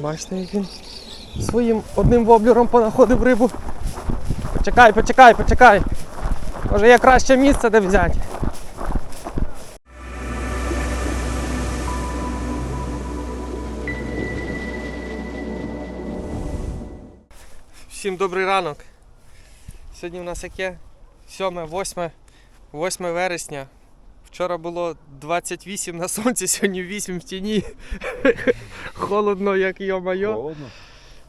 Бачите, як він своїм одним воблером понаходив рибу. Почекай, почекай, почекай. Може є краще місце, де взяти. Всім добрий ранок. Сьогодні в нас яке? 7, 8, 8 вересня. Вчора було 28 на сонці, сьогодні 8 в тіні. Холодно, як йо-майо. Холодно.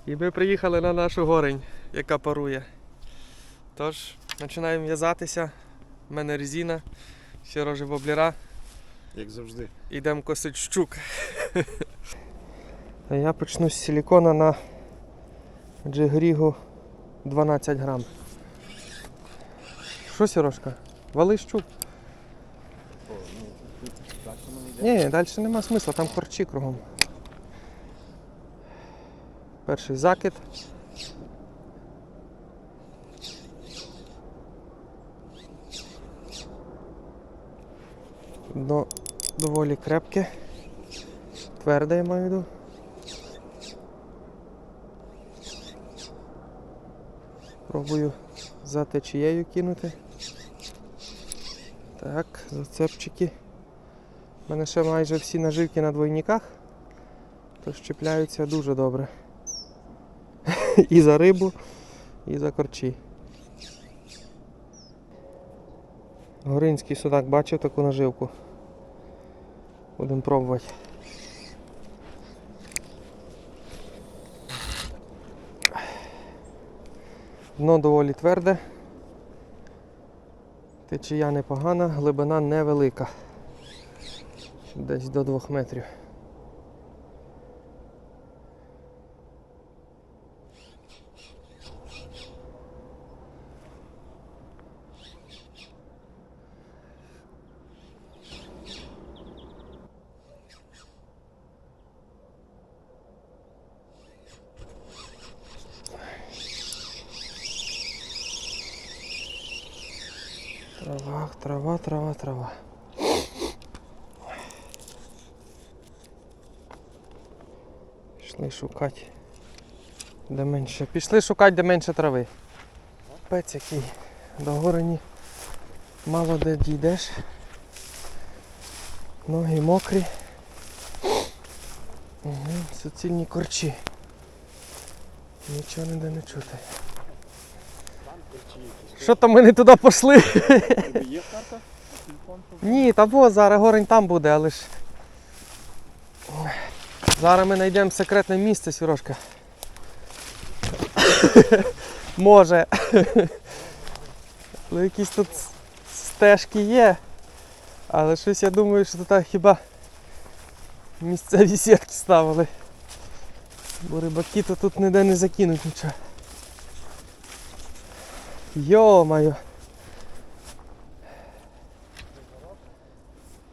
І ми приїхали на нашу горень, яка парує. Тож, починаємо в'язатися. У мене резина, сірожі воблера. Як завжди. Йдемо косить щук. А я почну з силікона на джигрігу 12 грам. Що, Сірошка? Вали щук. Ні, далі нема смисла, там корчі кругом. Перший закид. Дно доволі крепке. Тверде я маю виду. Пробую за течією кинути. Так, зацепчики. У мене ще майже всі наживки на двойниках, то щепляються дуже добре. і за рибу, і за корчі. Горинський судак бачив таку наживку. Будемо пробувати. Дно доволі тверде. Течія непогана, глибина невелика. Десь до 2 метрів. Трава, трава, трава, трава. Пішли шукати. Де менше. Пішли шукати, де менше трави. Пець який до горені. Мало де дійдеш. Ноги мокрі. Угу, суцільні корчі. Нічого ніде не чути. Що там ми не туди пішли? Ні, та во, зараз горень там буде, але ж. Зараз ми знайдемо секретне місце, Сірошка. Може. Ну, якісь тут стежки є. Але щось я думаю, що тут хіба місцеві сітки ставили. Бо рибаки то тут ніде не закинуть нічого. Йо-моє.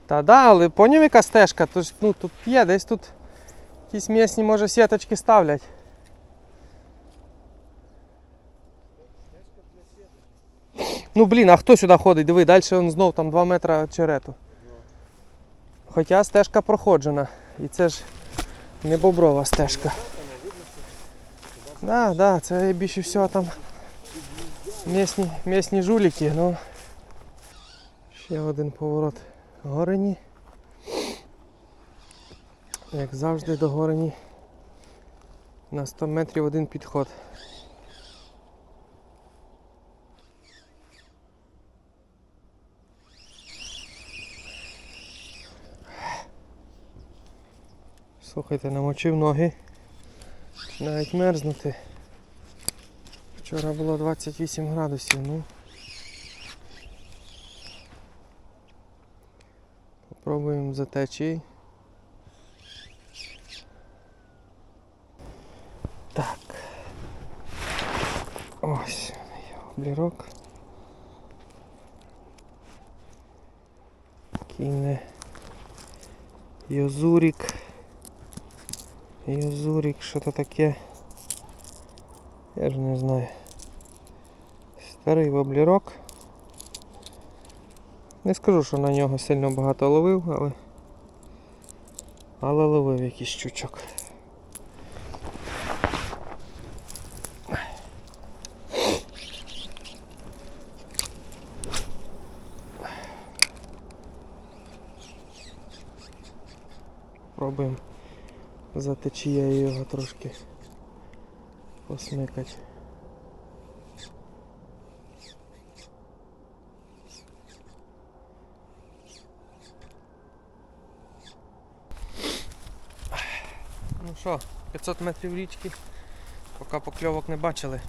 Та да, але поняв яка стежка, то ж ну, тут є, десь тут якісь місні, може, сіточки ставлять. Ну блін, а хто сюди ходить? Диви, далі он знов там 2 метри черету. Хоча стежка проходжена. І це ж не боброва стежка. Да, да, це більше всього там місні, місні жуліки, ну. Ще один поворот горені. Як завжди до горені на 100 метрів один підход. Слухайте, намочив ноги. Навіть мерзнути. Вчора було 28 градусів, ну. Попробуємо за течією. Ось облірок. Кіне. Йозурік. Йозурік, що то таке? Я ж не знаю. Старий воблірок. Не скажу, що на нього сильно багато ловив, але. Але ловив якийсь щучок. Пробуємо за течією його трошки посмикати. Ну що, 500 метрів річки, поки покльовок не бачили.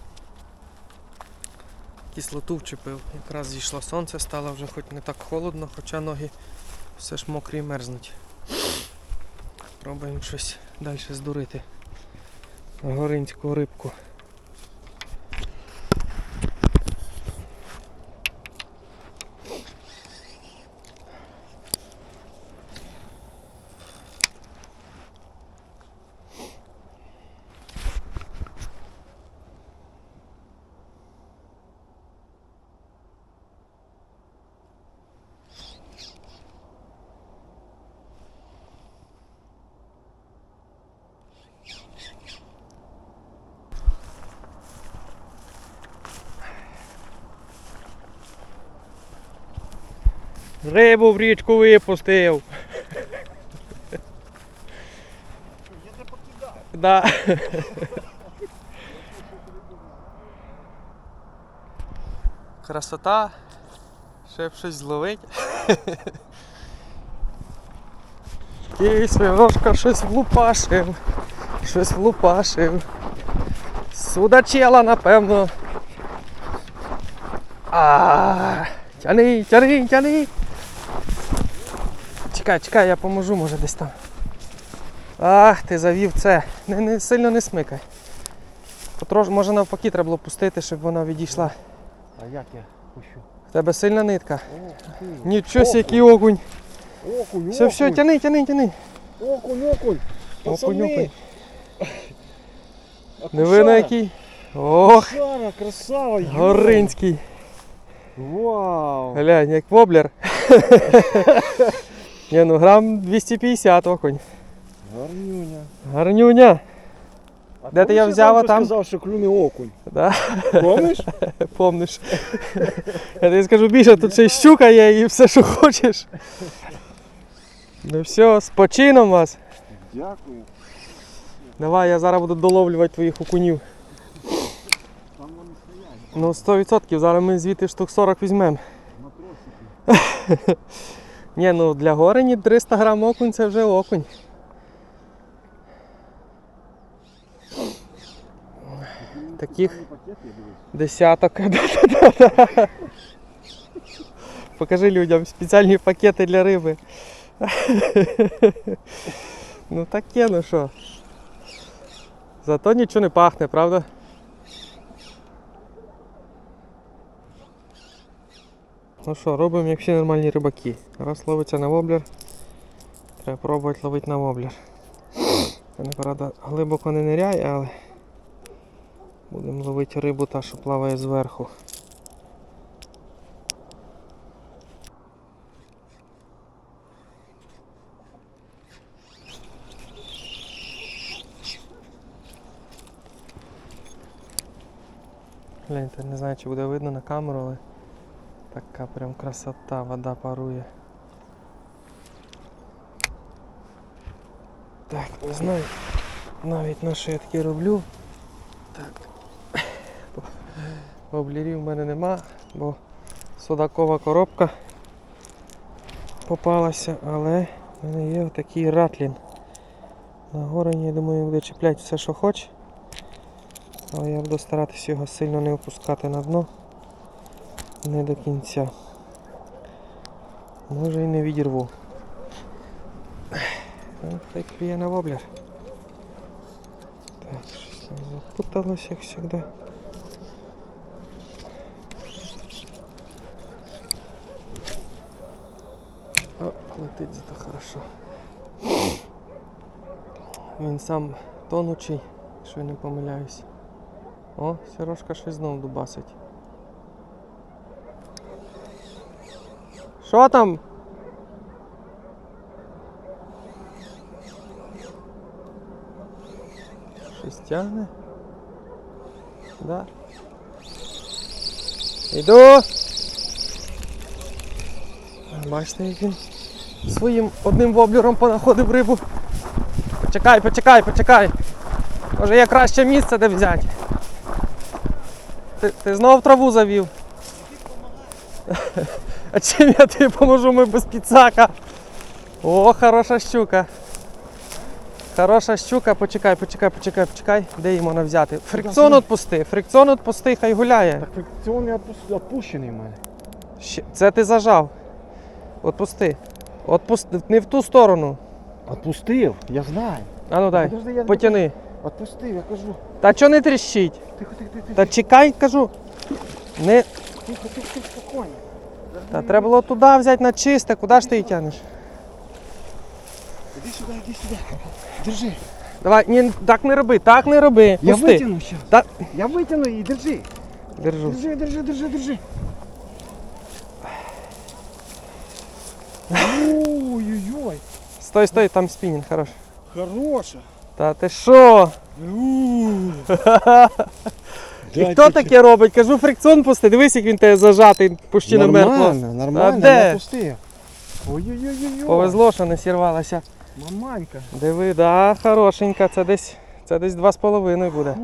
Кислоту вчепив. Якраз зійшло сонце, стало вже хоч не так холодно, хоча ноги все ж мокрі і мерзнуть. Пробуємо щось далі здурити. Горинську рибку. Рибу в річку випустив. Я не покидаю. Да. Красота. Ще б щось зловить. І свиношка щось влупашив. Щось влупашив. Судачела, напевно. А, тяни, тяни, тяни. Чекай, чекай, я поможу, може десь там. Ах, ти завів це. Не, не сильно не смикай. Потрош, може навпаки треба було пустити, щоб вона відійшла. А як я пущу? В тебе сильна нитка. О. Нічого, який окунь. Окунь, Все, все, тяни, тяни, тяни. Окунь, окунь. Окунь, окунь. Диви на який. Ох, Акушара, красава. йо. горинський. Вау. Глянь, як воблер. Ні, ну грам 250 окунь. Гарнюня. Гарнюня. А Де ти я Ромко там? сказав, що клюне окунь. Да, Помниш? помниш. Я тобі скажу більше, тут ще й щука є і все, що хочеш. Ну все, з почином вас. Дякую. Давай, я зараз буду доловлювати твоїх окунів. Там вони стоять Ну 100%, зараз ми звідти штук 40 візьмемо. на тросики. Ні, ну для горені 300 грам окунь це вже окунь. Таких десяток. Покажи людям спеціальні пакети для риби. Ну таке, ну що. Зато нічого не пахне, правда? Ну що, робимо як всі нормальні рибаки. Раз ловиться на воблер, треба пробувати ловити на воблер. Це не правда глибоко не ниряє, але будемо ловити рибу та, що плаває зверху. Гляньте, не знаю, чи буде видно на камеру, але така прям красота, вода парує. Так, не знаю навіть на що роблю. Так. Воблерів в мене нема, бо судакова коробка попалася, але в мене є отакий ратлін. На горені, я думаю, буде чіпляти все, що хоче. Але я буду старатися його сильно не опускати на дно. Не до кінця. Може і не відірву. Ну, Так клює на воблер. Так, щось запуталось, як завжди. О, летить зато хорошо. Він сам тонучий, якщо я не помиляюсь. О, сірожка щось знов дубасить. Що там? Щось тягне? Да. Іду. Бачите, як він своїм одним воблером понаходив рибу. Почекай, почекай, почекай. Може є краще місце, де взяти. Ти, ти знов траву завів. А чим я тобі поможу, ми без підсака. О, хороша щука. Хороша щука, почекай, почекай, почекай, почекай. Де її можна взяти? Фрикціон відпусти, фрикціон відпусти, хай гуляє. Так фрикціон опус- опущений в мене. Ще- Це ти зажав. Отпусти. Отпусти. Не в ту сторону. Отпустив, я знаю. А ну дай. Подожди, я Потяни. Отпустив, я кажу. Та чого не тріщить? Тихо, тихо, тихо, Та чекай, кажу. Не. тихо, тихо, тихо, спокійно. Та треба було туди взяти на чисте, куди ж ти її тянеш? Іди сюди, іди сюди. Держи. Давай, ні, так не роби, так не роби. Я Пусти. витягну зараз. Та- Я витягну її, держи. Держу. Держи, держи, держи, держи. Ой-ой-ой. Стой, стой, там спінінг, хорош. Хороша. Та ти що? І хто таке робить? Кажу, фрикціон пусти. Дивись, як він тебе зажатий, почти не мертво. Нормально, нормально, я пустив. Ой-ой-ой-ой. Повезло, що не сірвалася. Маманька. Диви, да, хорошенька, це десь, це десь 2,5 буде.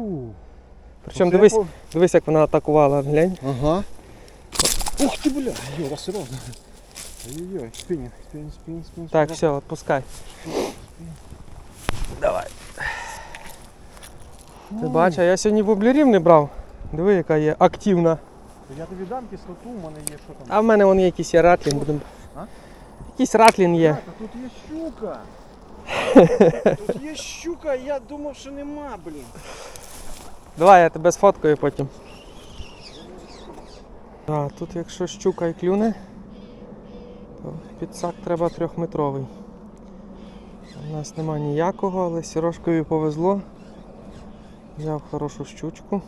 Причому дивись, по- дивись, як вона атакувала, глянь. Ага. Ух ти, бля, Йо, серйозно. Ой-ой-ой, спінінг, спінінг, спінінг, спінінг. Так, все, відпускай. Давай. Ти бачиш, а я сьогодні воблерів не брав. Диви, яка є активна. Я тобі дам кислоту, у мене є що там. А в мене вон є якийсь є ратлін. Будем... А? Якийсь ратлін є. Так, а тут є щука. Тут є щука, я думав, що нема, блін. Давай я тебе сфоткаю потім. А, тут якщо щука і клюне, то підсак треба трьохметровий. У нас нема ніякого, але сірошкові повезло. Взяв хорошу щучку.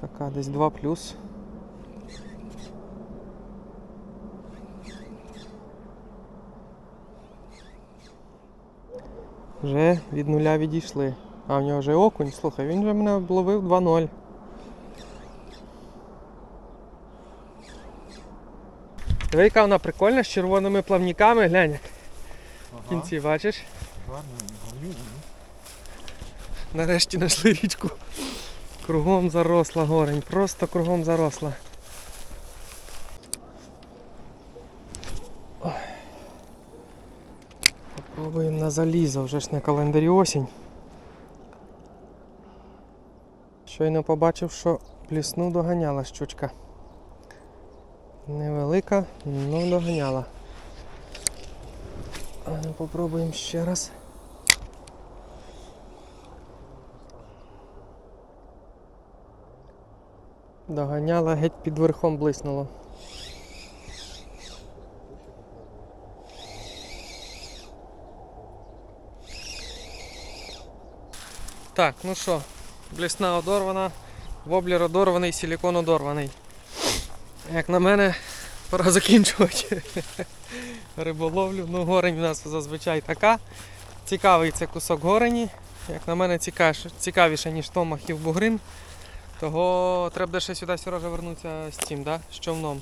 Така десь 2 плюс. Вже від нуля відійшли. А в нього вже окунь, слухай, він вже мене обловив 2-0. Диви, яка вона прикольна з червоними плавниками, глянь. В кінці бачиш? Нарешті знайшли річку. Кругом заросла горень, просто кругом заросла. Попробуємо на залізо, вже ж на календарі осінь. Щойно побачив, що плісну доганяла щучка. Невелика, але доганяла. Ну попробуємо ще раз. Доганяла, геть під верхом блиснуло. Так, ну що, блісна одорвана, воблер одорваний, силікон одорваний. Як на мене, пора закінчувати риболовлю. Ну, горень у нас зазвичай така. Цікавий це кусок горені. Як на мене, цікавіше, ніж Томах і Бугрин. Того треба буде ще сюди Сережа вернутися з цим, да? з човном.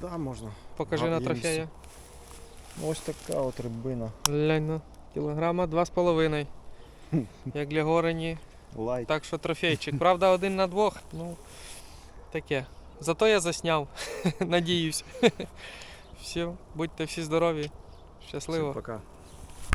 Да, можна. Покажи на трофея. Ось така от рибина. Глянь, ну, кілограма два з половиною. Як для горені. Лайк. Так що трофейчик. Правда, один на двох. Ну, таке. Зато я засняв. Надіюсь. Все, будьте всі здорові. Щасливо. Всім пока.